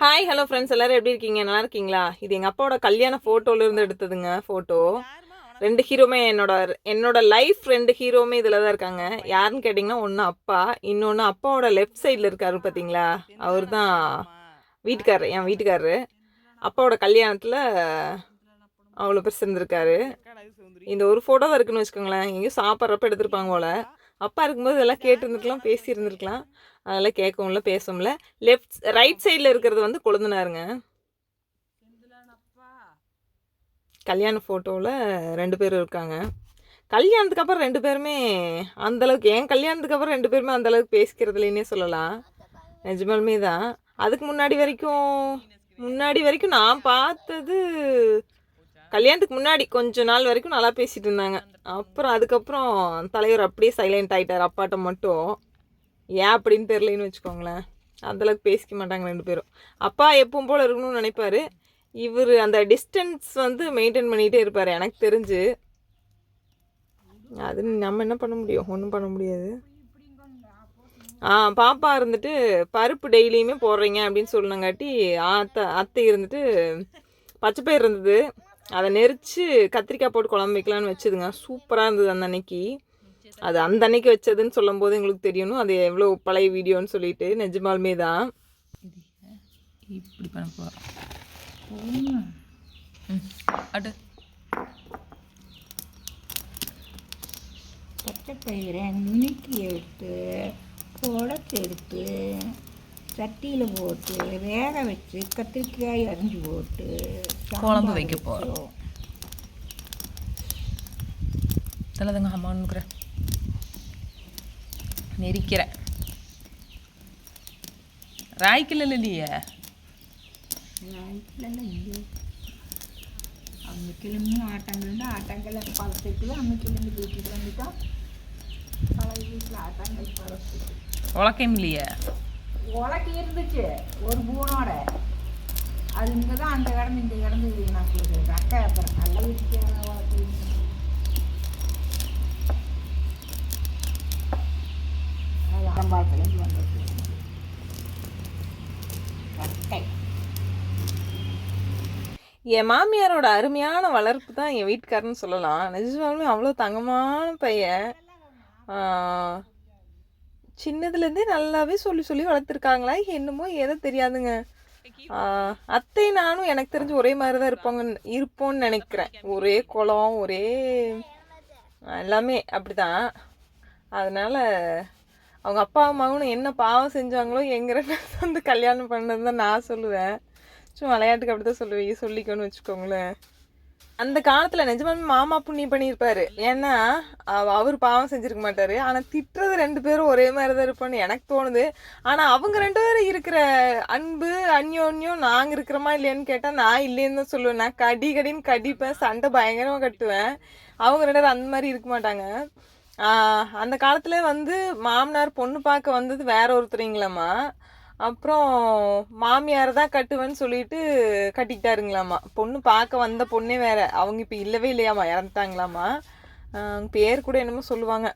Hi hello friends எல்லாரும் எப்படி இருக்கீங்க? நல்லா இருக்கீங்களா? இது எங்கள் அப்பாவோட கல்யாண ஃபோட்டோல இருந்து எடுத்ததுங்க ஃபோட்டோ ரெண்டு ஹீரோமே என்னோட என்னோட லைஃப் ரெண்டு ஹீரோமே இதில் தான் இருக்காங்க. யாருன்னு கேட்டிங்கன்னா ஒன்று அப்பா இன்னொன்று அப்பாவோட லெஃப்ட் சைடில் இருக்காரு பார்த்தீங்களா அவர் தான் வீட்டுக்காரரு என் வீட்டுக்காரரு. அப்பாவோட கல்யாணத்தில் அவ்வளோ பெருசு இருந்திருக்காரு இந்த ஒரு ஃபோட்டோ தான் இருக்குன்னு வச்சுக்கோங்களேன். எங்கேயும் சாப்பிட்றப்ப எடுத்திருப்பாங்க போல. அப்பா இருக்கும்போது இதெல்லாம் கேட்டுருந்துருக்கலாம் பேசி இருந்திருக்கலாம் அதெல்லாம் கேட்கவும்ல பேசவும்ல. லெஃப்ட் ரைட் சைடில் இருக்கிறது வந்து கொழுந்தனாருங்க. கல்யாண ஃபோட்டோவில் ரெண்டு பேரும் இருக்காங்க. கல்யாணத்துக்கு அப்புறம் ரெண்டு பேருமே அந்த அளவுக்கு என் கல்யாணத்துக்கு அப்புறம் ரெண்டு பேருமே அந்த அளவுக்கு பேசிக்கிறது இல்லைன்னே சொல்லலாம். நிஜமாலுமே தான். அதுக்கு முன்னாடி வரைக்கும் முன்னாடி வரைக்கும் நான் பார்த்தது கல்யாணத்துக்கு முன்னாடி கொஞ்ச நாள் வரைக்கும் நல்லா பேசிட்டு இருந்தாங்க. அப்புறம் அதுக்கப்புறம் தலைவர் அப்படியே சைலண்ட் ஆயிட்டார் அப்பாட்ட மட்டும். ஏன் அப்படின்னு தெரிலன்னு வச்சுக்கோங்களேன். அந்தளவுக்கு பேசிக்க மாட்டாங்க ரெண்டு பேரும். அப்பா எப்பவும் போல் இருக்கணும்னு நினைப்பார். இவர் அந்த டிஸ்டன்ஸ் வந்து மெயின்டைன் பண்ணிகிட்டே இருப்பார். எனக்கு தெரிஞ்சு. அது நம்ம என்ன பண்ண முடியும்? ஒன்றும் பண்ண முடியாது. ஆ பாப்பா இருந்துட்டு பருப்பு டெய்லியுமே போடுறீங்க அப்படின்னு சொன்னங்காட்டி அத்தை அத்தை இருந்துட்டு பச்சைப்பயிர் இருந்தது. அதை நெரிச்சு கத்திரிக்காய் போட்டு குழம்பு வைக்கலான்னு வச்சுதுங்க. சூப்பராக இருந்தது அந்த அன்னைக்கு. அது அந்த அன்னைக்கு வச்சதுன்னு சொல்லும்போது எங்களுக்கு தெரியணும். அது எவ்வளோ பழைய வீடியோன்னு சொல்லிட்டு நிஜமாலுமே தான் இப்படி பண்ண போகிறோம் அடு. பச்சைப்பயிரை நுணுக்கி எடுத்து குடச்சி எடுத்து சட்டியில் போட்டு வேக வச்சு கத்திரிக்காய் அரிஞ்சு போட்டு குழம்பு வைக்க போகிறோம் தலதுங்க அம்மான்னுக்குறேன் நெரிக்கிறேன் ராய்க்கில் இல்லையே இங்கே. அவங்க கிளம்பி ஆட்டங்கள்ந்து ஆட்டங்களை பழத்துக்கு அவங்க கிளம்பி வீட்டுக்கு வந்துட்டா பழைய வீட்டில் ஆட்டங்கள் பழத்துக்கு உலக்கம் இல்லையே? உலக்கு இருந்துச்சு ஒரு பூனோட. அது இங்கே தான் அந்த கிடந்து இந்த கிடந்து நான் சொல்லுறேன் அக்கா அப்புறம் நல்ல வீட்டுக்கு உலக்கு இருந்துச்சு அது ஆரம்பாளத்துலேருந்து வந்தது கட்டை என் மாமியாரோட அருமையான வளர்ப்பு தான் என் வீட்டுக்காரன்னு சொல்லலாம். நிஜமாலுமே அவ்வளோ தங்கமான பையன். சின்னதுலேருந்தே நல்லாவே சொல்லி சொல்லி வளர்த்துருக்காங்களா? என்னமோ ஏதோ தெரியாதுங்க. அத்தை நானும் எனக்கு தெரிஞ்சு ஒரே மாதிரி தான் இருப்பாங்க இருப்போம்னு நினைக்கிறேன். ஒரே குளம் ஒரே எல்லாமே அப்படிதான். அதனால அவங்க அப்பா மகனும் என்ன பாவம் செஞ்சாங்களோ எங்க ரெண்டு வந்து கல்யாணம் பண்ணது தான் நான் சொல்லுவேன். சும்மா விளையாட்டுக்கு அப்படி தான் சொல்லுவீங்க சொல்லிக்கோன்னு வச்சுக்கோங்களேன். அந்த காலத்தில் நிஜமாலுமே மாமா புண்ணியம் பண்ணியிருப்பாரு. ஏன்னா அவர் பாவம் செஞ்சிருக்க மாட்டாரு. ஆனால் திட்டுறது ரெண்டு பேரும் ஒரே மாதிரி தான் இருப்போம்னு எனக்கு தோணுது. ஆனால் அவங்க ரெண்டு பேரும் இருக்கிற அன்பு அந்யோன்யம் நாங்கள் இருக்கிறோமா இல்லையான்னு கேட்டால் நான் இல்லைன்னு தான் சொல்லுவேன். நான் கடி கடின்னு கடிப்பேன் சண்டை பயங்கரமாக கட்டுவேன். அவங்க ரெண்டு பேரும் அந்த மாதிரி இருக்க மாட்டாங்க. அந்த காலத்தில் வந்து மாமனார் பொண்ணு பார்க்க வந்தது வேற ஒருத்தரிங்களாம்மா. அப்புறம் மாமியார் தான் கட்டுவேன்னு சொல்லிட்டு கட்டிக்கிட்டாருங்களாம்மா பொண்ணு பார்க்க வந்த பொண்ணே வேற. அவங்க இப்போ இல்லவே இல்லையாம்மா இறந்துட்டாங்களாம்மா பேர் கூட என்னமோ சொல்லுவாங்க.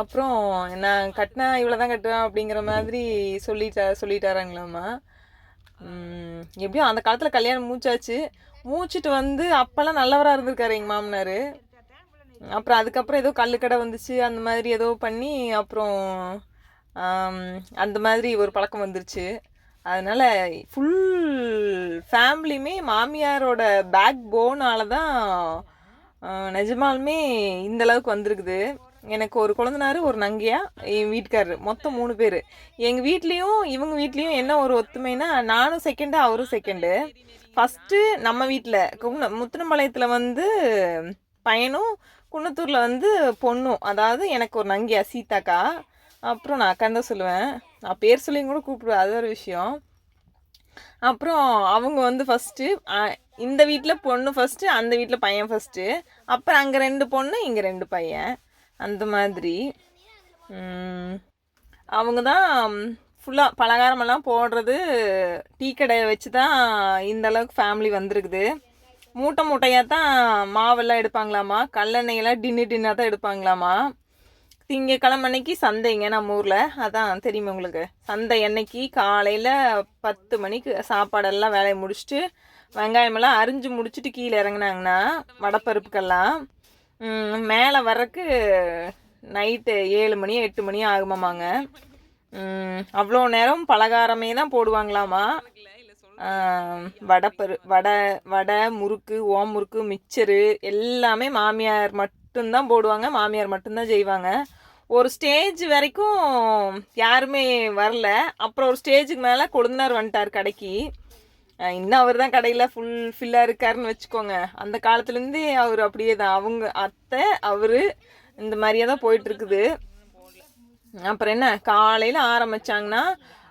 அப்புறம் நான் கட்டினா இவ்வளோ தான் கட்டுவேன் அப்படிங்கிற மாதிரி சொல்லிட்டா சொல்லிட்டாராங்களாம்மா எப்படியும் அந்த காலத்தில் கல்யாணம் மூச்சாச்சு மூச்சிட்டு வந்து அப்போல்லாம் நல்லவராக இருந்திருக்காரு எங்கள் மாமனார். அப்புறம் அதுக்கப்புறம் ஏதோ கல்லுக்கடை வந்துச்சு அந்த மாதிரி ஏதோ பண்ணி அப்புறம் அந்த மாதிரி ஒரு பழக்கம் வந்துருச்சு. அதனால் ஃபுல் ஃபேமிலியுமே மாமியாரோட பேக் போனால் தான் நிஜமாலுமே இந்தளவுக்கு வந்திருக்குது. எனக்கு ஒரு குழந்தனாரு ஒரு நங்கையா என் வீட்டுக்காரரு. மொத்தம் மூணு பேர். எங்கள் வீட்லேயும் இவங்க வீட்லேயும் என்ன ஒரு ஒத்துமைனா நானும் செகண்டு அவரும் செகண்டு ஃபஸ்ட்டு நம்ம வீட்டில் குன்ன முத்துனம்பாளையத்தில் வந்து பையனும் குன்னத்தூரில் வந்து பொண்ணும். அதாவது எனக்கு ஒரு நங்கையா சீதாக்கா. அப்புறம் நான் அக்கான்னு தான் சொல்லுவேன். நான் பேர் சொல்லியும் கூட கூப்பிடுவேன். அது ஒரு விஷயம். அப்புறம் அவங்க வந்து ஃபஸ்ட்டு இந்த வீட்டில் பொண்ணு ஃபஸ்ட்டு அந்த வீட்டில் பையன் ஃபஸ்ட்டு அப்புறம் அங்கே ரெண்டு பொண்ணு இங்கே ரெண்டு பையன். அந்த மாதிரி. அவங்க தான் ஃபுல்லாக பலகாரமெல்லாம் போடுறது டீ கடையை வச்சு தான் இந்த அளவுக்கு ஃபேமிலி வந்திருக்குது. மூட்டை மூட்டையாக தான் மாவெல்லாம் எடுப்பாங்களாமா? கல்லெண்ணெயெல்லாம் டின்னு டின்னாக தான் எடுப்பாங்களாமா? திங்கக்கிழமை அன்னைக்கு சந்தைங்க நம்ம ஊரில். அதான் தெரியுமா உங்களுக்கு. சந்தை அன்னைக்கு காலையில் பத்து மணிக்கு சாப்பாடெல்லாம் வேலையை முடிச்சுட்டு வெங்காயமெல்லாம் அரிஞ்சு முடிச்சுட்டு கீழே இறங்கினாங்கன்னா வடப்பருப்புக்கெல்லாம் மேலே வர்றக்கு நைட்டு ஏழு மணி எட்டு மணி ஆகுமாமாங்க. அவ்வளோ நேரம் பலகாரமே தான் போடுவாங்களாமா? வடப்பரு வடைப்பரு வடை வடை முறுக்கு ஓம் முறுக்கு மிக்சரு எல்லாமே மாமியார் மட்டும்தான் போடுவாங்க மாமியார் மட்டும்தான் செய்வாங்க. ஒரு ஸ்டேஜ் வரைக்கும் யாருமே வரல. அப்புறம் ஒரு ஸ்டேஜுக்கு மேலே கொழுந்தனார் வந்துட்டார் கடைக்கு. இன்னும் அவர் தான் கடையில் ஃபுல் ஃபில்லாக இருக்காருன்னு வச்சுக்கோங்க. அந்த காலத்துலேருந்தே அவர் அப்படியே தான் அவங்க அத்தை அவர் இந்த மாதிரியே தான் போயிட்டுருக்குது அப்புறம் என்ன? காலையில் ஆரம்பிச்சாங்கன்னா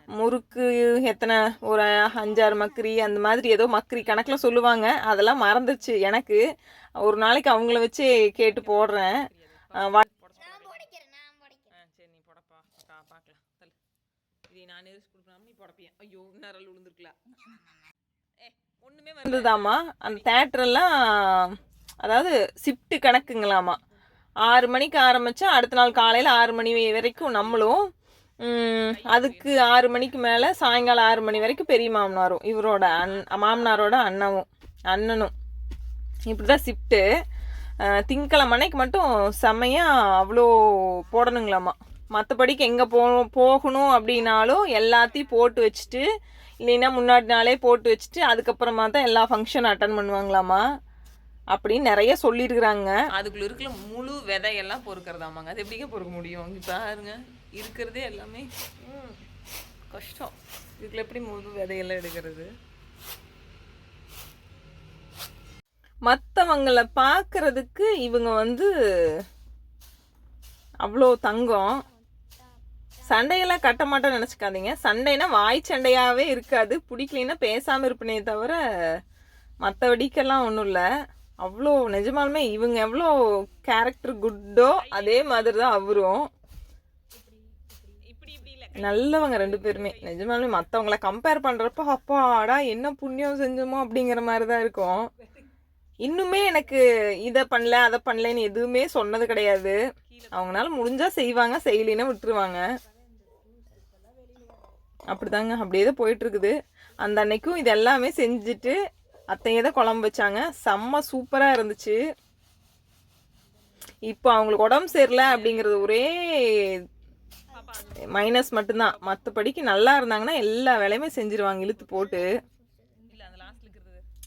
முறுக்கு எத்தனை ஒரு அஞ்சாறு மக்கரி அந்த மாதிரி ஏதோ மக்கரி கணக்கில் சொல்லுவாங்க. அதெல்லாம் மறந்துச்சு எனக்கு. ஒரு நாளைக்கு அவங்கள வச்சு கேட்டு போடுறேன். வந்ததாமா அந்த தேட்டரெல்லாம் அதாவது ஷிஃப்ட் கணக்குங்களாமா ஆறு மணிக்கு ஆரம்பித்தா அடுத்த நாள் காலையில் ஆறு மணி வரைக்கும் நம்மளும் அதுக்கு ஆறு மணிக்கு மேலே சாயங்காலம் ஆறு மணி வரைக்கும் பெரிய மாமனாரும் இவரோட அண் மாமனாரோட அண்ணவும் அண்ணனும். இப்படி தான் ஷிஃப்ட்டு திங்கக்கிழமை அன்னைக்கு மட்டும் செம்மையாக அவ்வளோ போடணுங்களாம்மா மற்றபடிக்கு எங்கே போ போகணும் அப்படின்னாலும் எல்லாத்தையும் போட்டு வச்சுட்டு இல்லைன்னா முன்னாடி நாளே போட்டு வச்சுட்டு அதுக்கப்புறமா தான் எல்லா ஃபங்க்ஷன் அட்டன் பண்ணுவாங்களாம்மா அப்படின்னு நிறைய சொல்லியிருக்கிறாங்க. அதுக்குள்ள இருக்கிற முழு விதையெல்லாம் பொறுக்கிறதாமாங்க. அது எப்படிங்க பொறுக்க முடியும்? இங்க பாருங்க. இருக்கிறதே எல்லாமே கஷ்டம். இதுக்குள்ள எப்படி முழு விதையெல்லாம் எடுக்கிறது? மற்றவங்களை பார்க்கறதுக்கு இவங்க வந்து அவ்வளோ தங்கம். சண்டையெல்லாம் கட்ட மாட்டேன்னு நினச்சிக்காதீங்க. சண்டைனா வாய் சண்டையாகவே இருக்காது. பிடிக்கலைன்னா பேசாமல் இருப்பனே தவிர மற்றபடிக்கெல்லாம் ஒன்றும் இல்லை. அவ்வளோ நிஜமாலுமே இவங்க எவ்வளோ கேரக்டர் குட்டோ அதே மாதிரி தான் அவரும் நல்லவங்க ரெண்டு பேருமே. நிஜமாலுமே மற்றவங்கள கம்பேர் பண்ணுறப்ப அப்பாடா என்ன புண்ணியம் செஞ்சோமோ அப்படிங்கிற மாதிரி தான் இருக்கும். இன்னுமே எனக்கு இதை பண்ணல அதை பண்ணலன்னு எதுவுமே சொன்னது கிடையாது. அவங்களால முடிஞ்சா செய்வாங்க செய்யலைன்னா விட்டுருவாங்க. அப்படிதாங்க அப்படியே தான் போயிட்டு இருக்குது. அந்த அன்னைக்கும் இது எல்லாமே செஞ்சுட்டு அத்தையே தான் குழம்பு வச்சாங்க. செம்ம சூப்பராக இருந்துச்சு. இப்போ அவங்களுக்கு உடம்பு சரியில்லை அப்படிங்கிறது ஒரே மைனஸ் மட்டும்தான். மற்றபடிக்கு நல்லா இருந்தாங்கன்னா எல்லா வேலையுமே செஞ்சிருவாங்க. இழுத்து போட்டு.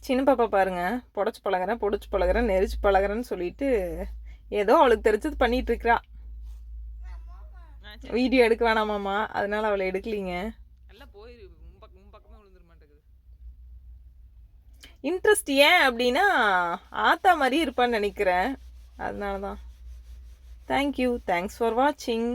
சின்ன பாப்பா பாருங்க. புடச்சு பழகிறேன் பொடிச்சு பழகிறேன் நெரிச்சு பழகிறேன்னு சொல்லிட்டு ஏதோ அவளுக்கு தெரிஞ்சது பண்ணிட்டு இருக்கிறா. வீடியோ எடுக்க வேணாமாம்மா அதனால அவளை எடுக்கலீங்க. இன்ட்ரெஸ்ட் ஏன் அப்படின்னா ஆத்தா மாதிரி இருப்பான்னு நினைக்கிறேன். அதனால தான் தேங்க்யூ தேங்க்ஸ் ஃபார் வாட்சிங்